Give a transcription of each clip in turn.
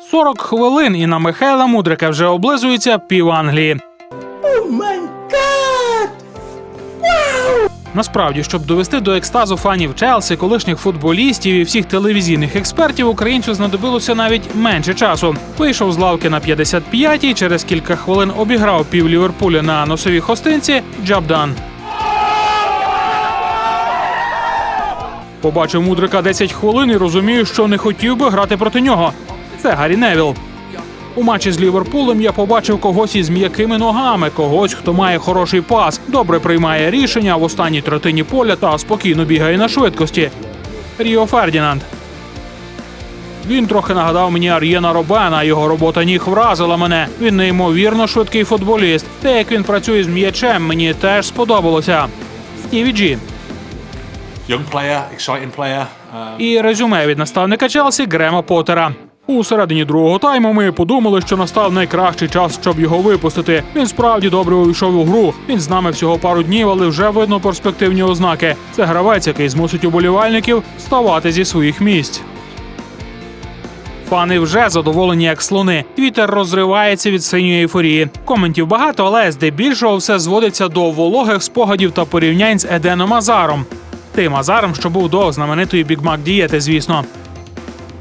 40 хвилин і на Михайла Мудрика вже облизується пів Англії. Насправді, щоб довести до екстазу фанів Челсі, колишніх футболістів і всіх телевізійних експертів, українцю знадобилося навіть менше часу. Вийшов з лавки на 55-й, через кілька хвилин обіграв пів Ліверпуля на носовій хостинці. Джабдан. Побачив мудрика 10 хвилин і розумію, що не хотів би грати проти нього. Це Гаррі Невіл. У матчі з Ліверпулем я побачив когось із м'якими ногами, когось, хто має хороший пас, добре приймає рішення в останній третині поля та спокійно бігає на швидкості. Ріо Фердінанд. Він трохи нагадав мені Ар'єна Робена. Його робота ніг вразила мене. Він неймовірно швидкий футболіст. Те, як він працює з м'ячем, мені теж сподобалося. Стіві Джі. young player, exciting player. Uh, І резюме від наставника Челсі Грема Поттера. У середині другого тайму ми подумали, що настав найкращий час, щоб його випустити. Він справді добре увійшов у гру. Він з нами всього пару днів, але вже видно перспективні ознаки. Це гравець, який змусить уболівальників вставати зі своїх місць. Фани вже задоволені як слони. Твіттер розривається від синьої ейфорії. Коментів багато, але здебільшого все зводиться до вологих спогадів та порівнянь з Еденом Азаром. Тим Азаром, що був до знаменитої бігмак дієти, звісно.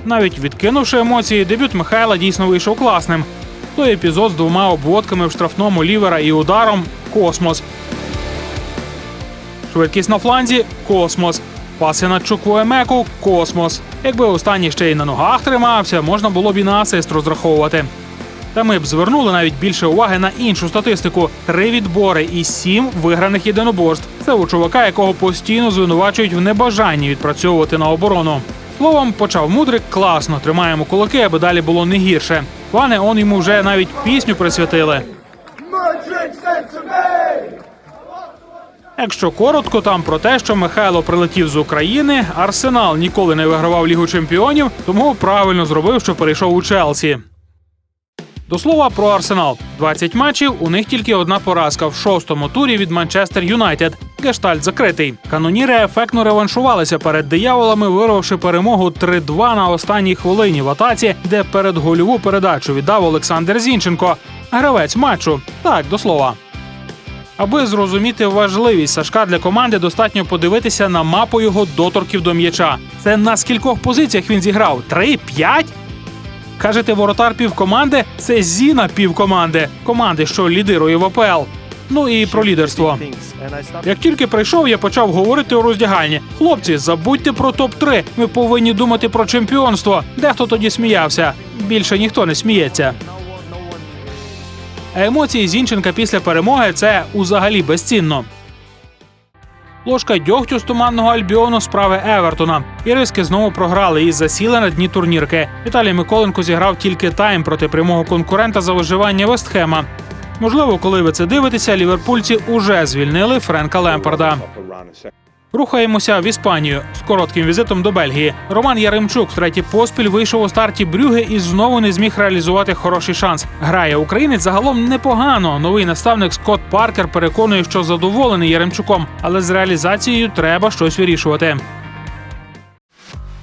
Навіть відкинувши емоції, дебют Михайла дійсно вийшов класним. Той епізод з двома обводками в штрафному лівера і ударом космос. Швидкість на фланзі космос. Паси на Чуквуемеку космос. Якби останній ще й на ногах тримався, можна було б і на асист розраховувати. Та ми б звернули навіть більше уваги на іншу статистику: три відбори і сім виграних єдиноборств. Це у чувака, якого постійно звинувачують в небажанні відпрацьовувати на оборону. Словом, почав мудрик класно, тримаємо кулаки, аби далі було не гірше. Пане, он йому вже навіть пісню присвятили. Якщо коротко, там про те, що Михайло прилетів з України, Арсенал ніколи не вигравав Лігу чемпіонів, тому правильно зробив, що перейшов у Челсі. До слова про Арсенал. 20 матчів, у них тільки одна поразка в шостому турі від Манчестер Юнайтед. Гештальт закритий. Каноніри ефектно реваншувалися перед дияволами, вирвавши перемогу 3-2 на останній хвилині в атаці, де перед гольову передачу віддав Олександр Зінченко. Гравець матчу. Так, до слова. Аби зрозуміти важливість Сашка для команди, достатньо подивитися на мапу його доторків до м'яча. Це на скількох позиціях він зіграв? Три, п'ять? Кажете, воротар півкоманди це Зіна півкоманди, команди, що лідирує в АПЛ. Ну і про лідерство. Як тільки прийшов, я почав говорити у роздягальні. Хлопці, забудьте про топ-3. Ми повинні думати про чемпіонство. Дехто тоді сміявся. Більше ніхто не сміється. А емоції Зінченка після перемоги це узагалі безцінно. Ложка дьогтю з туманного альбіону справи Евертона. Іриски знову програли і засіли на дні турнірки. Віталій Миколенко зіграв тільки тайм проти прямого конкурента за виживання Вестхема. Можливо, коли ви це дивитеся, ліверпульці уже звільнили Френка Лемпарда. Рухаємося в Іспанію з коротким візитом до Бельгії. Роман Яремчук втретє поспіль вийшов у старті Брюге і знову не зміг реалізувати хороший шанс. Грає українець загалом непогано. Новий наставник Скотт Паркер переконує, що задоволений Яремчуком, але з реалізацією треба щось вирішувати.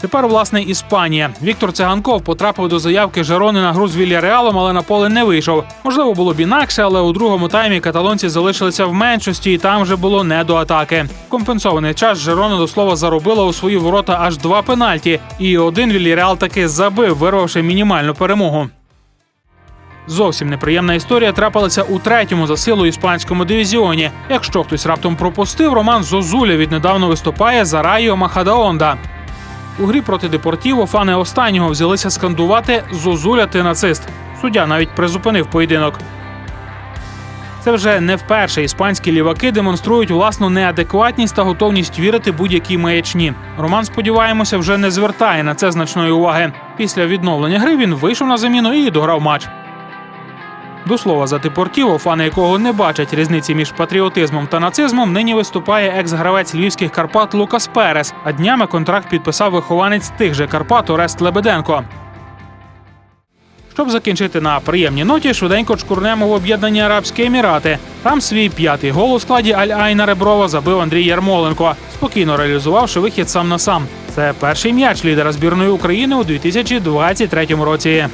Тепер, власне, Іспанія. Віктор Циганков потрапив до заявки Жерони на гру з Вільяреалом, але на поле не вийшов. Можливо, було б інакше, але у другому таймі каталонці залишилися в меншості, і там вже було не до атаки. Компенсований час Жерона до слова заробила у свої ворота аж два пенальті, і один Вільяреал таки забив, вирвавши мінімальну перемогу. Зовсім неприємна історія трапилася у третьому за силу іспанському дивізіоні. Якщо хтось раптом пропустив, Роман Зозуля віднедавно виступає за Райо Махадаонда. У грі проти Депортіво фани останнього взялися скандувати Зозуля ти нацист. Суддя навіть призупинив поєдинок. Це вже не вперше іспанські ліваки демонструють власну неадекватність та готовність вірити будь-якій маячні. Роман, сподіваємося, вже не звертає на це значної уваги. Після відновлення гри він вийшов на заміну і дограв матч. До слова, за Депортіво, фани якого не бачать різниці між патріотизмом та нацизмом, нині виступає екс-гравець львівських Карпат Лукас Перес. А днями контракт підписав вихованець тих же Карпат Орест Лебеденко. Щоб закінчити на приємній ноті, швиденько чкурнемо в об'єднані Арабські Емірати. Там свій п'ятий гол у складі Аль-Айна Реброва забив Андрій Ярмоленко, спокійно реалізувавши вихід сам на сам. Це перший м'яч лідера збірної України у 2023 році.